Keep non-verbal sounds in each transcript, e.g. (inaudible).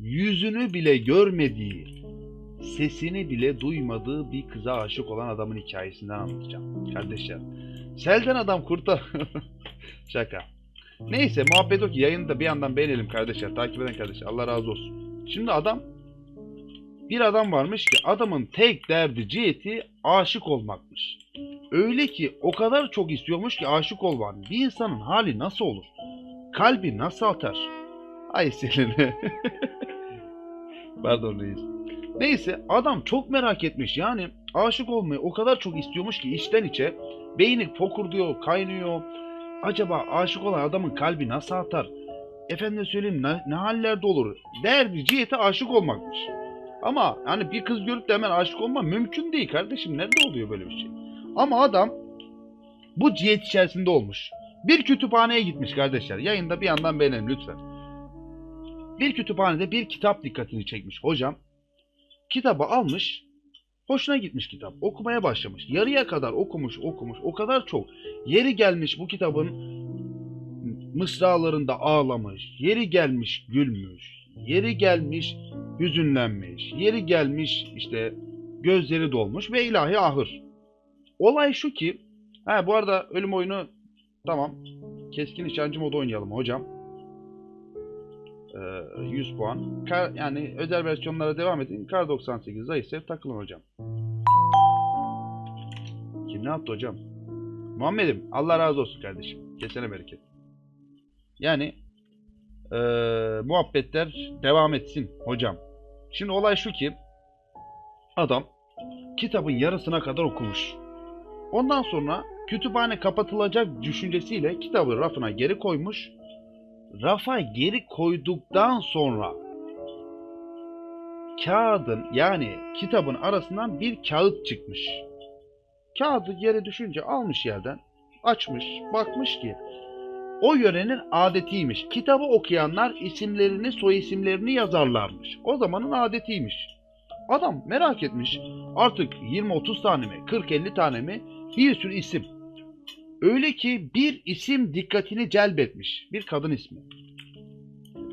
yüzünü bile görmediği, sesini bile duymadığı bir kıza aşık olan adamın hikayesinden anlatacağım. Kardeşler. Selden adam kurtar. (laughs) Şaka. Neyse muhabbet o ki yayını da bir yandan beğenelim kardeşler. Takip eden kardeşler. Allah razı olsun. Şimdi adam bir adam varmış ki adamın tek derdi ciheti aşık olmakmış. Öyle ki o kadar çok istiyormuş ki aşık olmak. Bir insanın hali nasıl olur? Kalbi nasıl atar? Ay senin. (laughs) Pardon reis. Neyse adam çok merak etmiş yani aşık olmayı o kadar çok istiyormuş ki içten içe beyni fokur diyor, kaynıyor. Acaba aşık olan adamın kalbi nasıl atar? Efendim söyleyeyim ne, ne hallerde olur? Derdi cihete aşık olmakmış. Ama hani bir kız görüp de hemen aşık olma mümkün değil kardeşim. Nerede oluyor böyle bir şey? Ama adam bu cihet içerisinde olmuş. Bir kütüphaneye gitmiş kardeşler. Yayında bir yandan beğenelim lütfen. Bir kütüphanede bir kitap dikkatini çekmiş hocam. Kitabı almış. Hoşuna gitmiş kitap. Okumaya başlamış. Yarıya kadar okumuş okumuş. O kadar çok. Yeri gelmiş bu kitabın mısralarında ağlamış. Yeri gelmiş gülmüş. Yeri gelmiş hüzünlenmiş. Yeri gelmiş işte gözleri dolmuş ve ilahi ahır. Olay şu ki ha bu arada ölüm oyunu tamam. Keskin nişancı modu oynayalım hocam. Ee, 100 puan. Kar, yani özel versiyonlara devam edin. Kar 98 zayıf sev takılın hocam. Kim ne yaptı hocam? Muhammed'im Allah razı olsun kardeşim. Kesene bereket. Yani eee, muhabbetler devam etsin hocam. Şimdi olay şu ki adam kitabın yarısına kadar okumuş. Ondan sonra kütüphane kapatılacak düşüncesiyle kitabı rafına geri koymuş. Rafa geri koyduktan sonra kağıdın yani kitabın arasından bir kağıt çıkmış. Kağıdı yere düşünce almış yerden açmış bakmış ki o yörenin adetiymiş. Kitabı okuyanlar isimlerini, soy isimlerini yazarlarmış. O zamanın adetiymiş. Adam merak etmiş. Artık 20-30 tane mi, 40-50 tane mi bir sürü isim. Öyle ki bir isim dikkatini celbetmiş. Bir kadın ismi.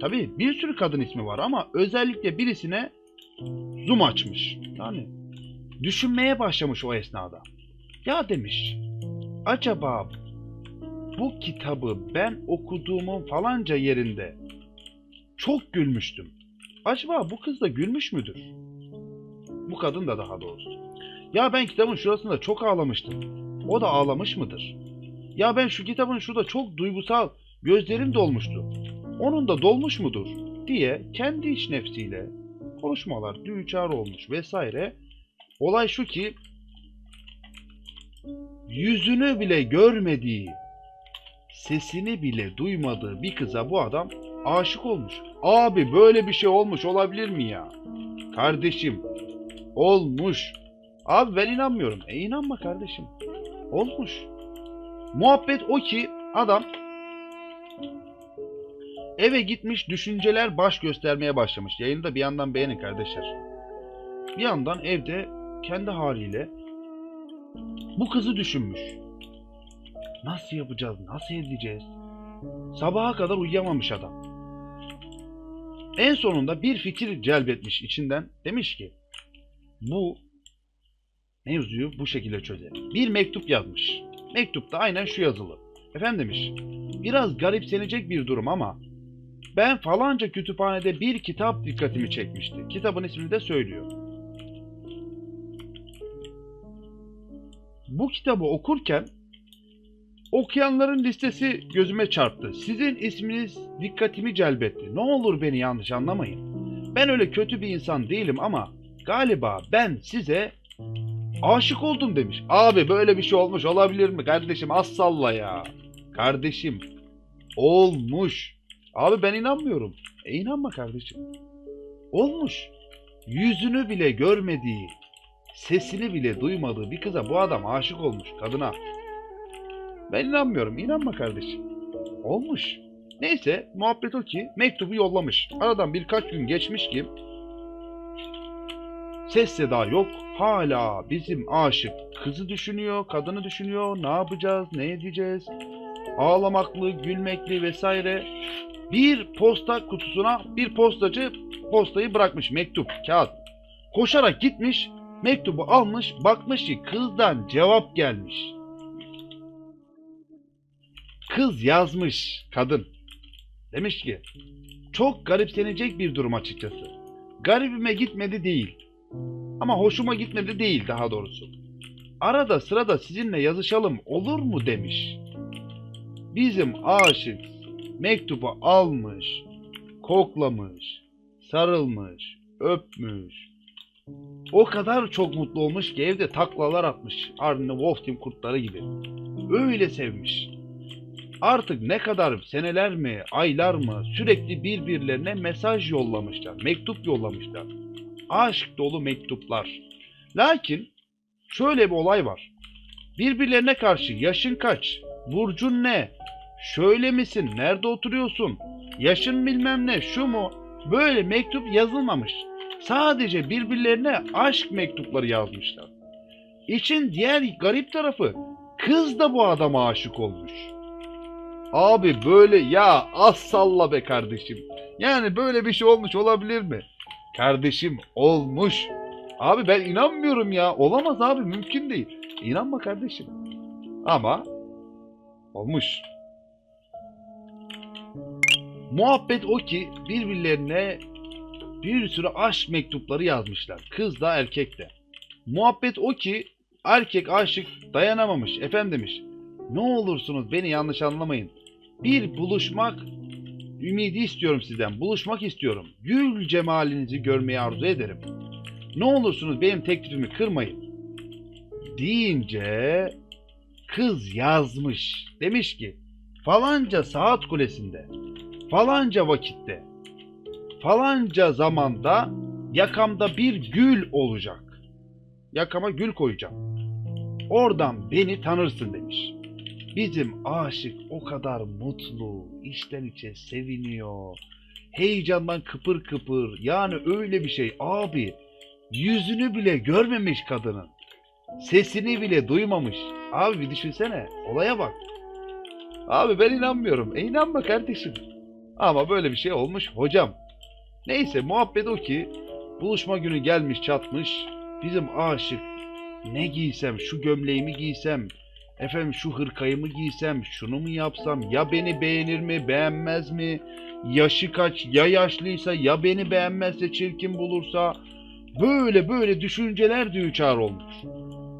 Tabii bir sürü kadın ismi var ama özellikle birisine zoom açmış. Yani düşünmeye başlamış o esnada. Ya demiş, acaba bu kitabı ben okuduğumun falanca yerinde çok gülmüştüm. Acaba bu kız da gülmüş müdür? Bu kadın da daha doğrusu. Ya ben kitabın şurasında çok ağlamıştım. O da ağlamış mıdır? Ya ben şu kitabın şurada çok duygusal, gözlerim dolmuştu. Onun da dolmuş mudur? diye kendi iç nefsiyle konuşmalar düçar olmuş vesaire. Olay şu ki yüzünü bile görmediği sesini bile duymadığı bir kıza bu adam aşık olmuş. Abi böyle bir şey olmuş olabilir mi ya? Kardeşim olmuş. Abi ben inanmıyorum. E inanma kardeşim. Olmuş. Muhabbet o ki adam eve gitmiş düşünceler baş göstermeye başlamış. Yayında bir yandan beğenin kardeşler. Bir yandan evde kendi haliyle bu kızı düşünmüş. Nasıl yapacağız? Nasıl edeceğiz? Sabaha kadar uyuyamamış adam. En sonunda bir fikir celbetmiş içinden. Demiş ki bu mevzuyu bu şekilde çözelim. Bir mektup yazmış. Mektupta aynen şu yazılı. Efendim demiş. Biraz garipsenecek bir durum ama ben falanca kütüphanede bir kitap dikkatimi çekmişti. Kitabın ismini de söylüyor. Bu kitabı okurken Okuyanların listesi gözüme çarptı. Sizin isminiz dikkatimi celbetti. Ne olur beni yanlış anlamayın. Ben öyle kötü bir insan değilim ama galiba ben size aşık oldum demiş. Abi böyle bir şey olmuş olabilir mi kardeşim? Az salla ya. Kardeşim olmuş. Abi ben inanmıyorum. E inanma kardeşim. Olmuş. Yüzünü bile görmediği, sesini bile duymadığı bir kıza bu adam aşık olmuş kadına. Ben inanmıyorum. İnanma kardeşim. Olmuş. Neyse muhabbet o ki mektubu yollamış. Aradan birkaç gün geçmiş ki ses seda yok. Hala bizim aşık kızı düşünüyor, kadını düşünüyor. Ne yapacağız, ne edeceğiz? Ağlamaklı, gülmekli vesaire. bir posta kutusuna bir postacı postayı bırakmış mektup, kağıt. Koşarak gitmiş, mektubu almış, bakmış ki kızdan cevap gelmiş. Kız yazmış kadın. Demiş ki çok garipsenecek bir durum açıkçası. Garibime gitmedi değil. Ama hoşuma gitmedi değil daha doğrusu. Arada sırada sizinle yazışalım olur mu demiş. Bizim aşık mektubu almış, koklamış, sarılmış, öpmüş. O kadar çok mutlu olmuş ki evde taklalar atmış. Ardında Wolf Team kurtları gibi. Öyle sevmiş. Artık ne kadar seneler mi, aylar mı sürekli birbirlerine mesaj yollamışlar, mektup yollamışlar. Aşk dolu mektuplar. Lakin şöyle bir olay var. Birbirlerine karşı yaşın kaç, burcun ne, şöyle misin, nerede oturuyorsun, yaşın bilmem ne, şu mu, böyle mektup yazılmamış. Sadece birbirlerine aşk mektupları yazmışlar. İçin diğer garip tarafı, kız da bu adama aşık olmuş. Abi böyle ya az salla be kardeşim. Yani böyle bir şey olmuş olabilir mi? Kardeşim olmuş. Abi ben inanmıyorum ya. Olamaz abi mümkün değil. İnanma kardeşim. Ama olmuş. Muhabbet o ki birbirlerine bir sürü aşk mektupları yazmışlar. Kız da erkek de. Muhabbet o ki erkek aşık dayanamamış. Efendim demiş. Ne olursunuz beni yanlış anlamayın. Bir buluşmak ümidi istiyorum sizden. Buluşmak istiyorum. Gül cemalinizi görmeyi arzu ederim. Ne olursunuz benim teklifimi kırmayın. Deyince kız yazmış. Demiş ki falanca saat kulesinde, falanca vakitte, falanca zamanda yakamda bir gül olacak. Yakama gül koyacağım. Oradan beni tanırsın demiş. Bizim aşık o kadar mutlu, içten içe seviniyor. Heyecandan kıpır kıpır. Yani öyle bir şey abi. Yüzünü bile görmemiş kadının. Sesini bile duymamış. Abi bir düşünsene. Olaya bak. Abi ben inanmıyorum. E inanma kardeşim. Ama böyle bir şey olmuş hocam. Neyse muhabbet o ki buluşma günü gelmiş çatmış. Bizim aşık ne giysem şu gömleğimi giysem efendim şu hırkayı mı giysem şunu mu yapsam ya beni beğenir mi beğenmez mi yaşı kaç ya yaşlıysa ya beni beğenmezse çirkin bulursa böyle böyle düşünceler düçar olmuş.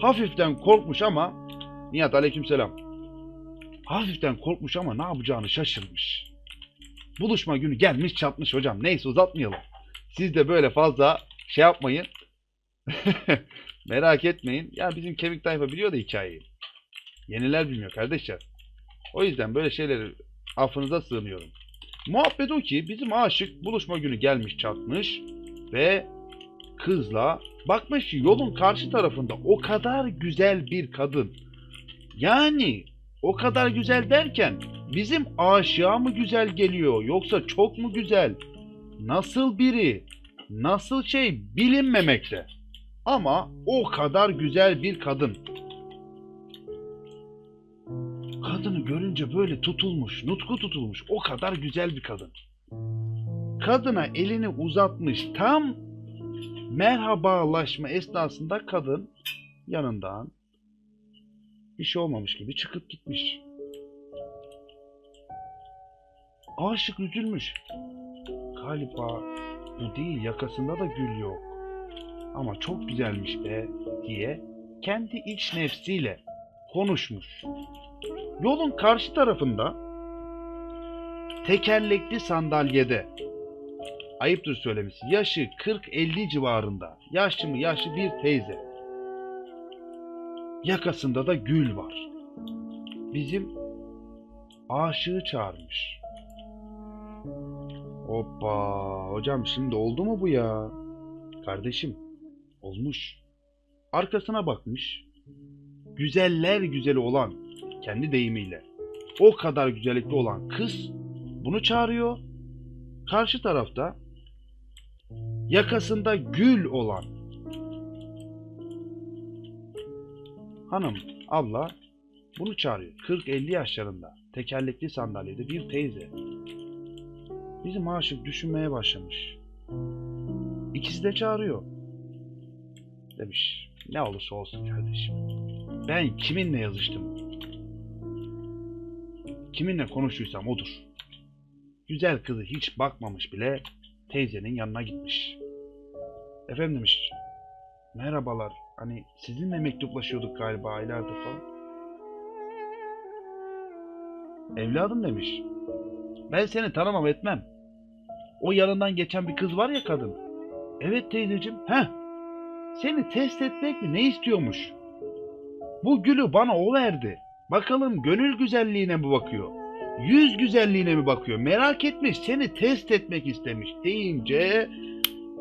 Hafiften korkmuş ama Nihat aleykümselam. Hafiften korkmuş ama ne yapacağını şaşırmış. Buluşma günü gelmiş çatmış hocam. Neyse uzatmayalım. Siz de böyle fazla şey yapmayın. (laughs) Merak etmeyin. Ya bizim kemik tayfa biliyor da hikayeyi. Yeniler bilmiyor kardeşler. O yüzden böyle şeyleri affınıza sığınıyorum. Muhabbet o ki bizim aşık buluşma günü gelmiş çatmış ve kızla bakmış ki yolun karşı tarafında o kadar güzel bir kadın. Yani o kadar güzel derken bizim aşığa mı güzel geliyor yoksa çok mu güzel? Nasıl biri? Nasıl şey bilinmemekte. Ama o kadar güzel bir kadın. Kadını görünce böyle tutulmuş, nutku tutulmuş. O kadar güzel bir kadın. Kadına elini uzatmış. Tam merhabalaşma esnasında kadın yanından bir şey olmamış gibi çıkıp gitmiş. Aşık üzülmüş. Galiba bu değil yakasında da gül yok. Ama çok güzelmiş be diye kendi iç nefsiyle konuşmuş. Yolun karşı tarafında tekerlekli sandalyede ayıptır söylemesi yaşı 40-50 civarında yaşlı mı yaşlı bir teyze yakasında da gül var. Bizim aşığı çağırmış. Hoppa hocam şimdi oldu mu bu ya? Kardeşim olmuş. Arkasına bakmış. Güzeller güzeli olan kendi deyimiyle o kadar güzellikli olan kız bunu çağırıyor. Karşı tarafta yakasında gül olan hanım, abla bunu çağırıyor. 40-50 yaşlarında tekerlekli sandalyede bir teyze. bizim aşık düşünmeye başlamış. İkisi de çağırıyor. Demiş ne olursa olsun kardeşim. Ben kiminle yazıştım? Kiminle konuşuyorsam odur. Güzel kızı hiç bakmamış bile teyzenin yanına gitmiş. Efendim demiş. Merhabalar. Hani sizinle mektuplaşıyorduk galiba aylardır falan. Evladım demiş. Ben seni tanımam etmem. O yanından geçen bir kız var ya kadın. Evet teyzeciğim. Heh. Seni test etmek mi ne istiyormuş? Bu gülü bana o verdi. Bakalım gönül güzelliğine mi bakıyor? Yüz güzelliğine mi bakıyor? Merak etmiş seni test etmek istemiş deyince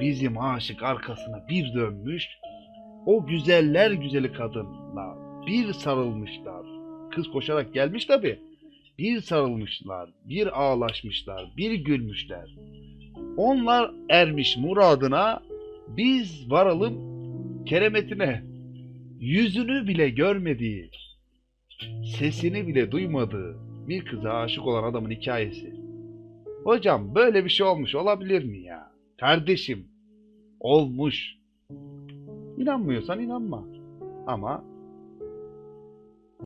bizim aşık arkasına bir dönmüş. O güzeller güzeli kadınla bir sarılmışlar. Kız koşarak gelmiş tabi. Bir sarılmışlar, bir ağlaşmışlar, bir gülmüşler. Onlar ermiş muradına, biz varalım keremetine. Yüzünü bile görmediği, sesini bile duymadığı bir kıza aşık olan adamın hikayesi. Hocam böyle bir şey olmuş olabilir mi ya? Kardeşim olmuş. İnanmıyorsan inanma. Ama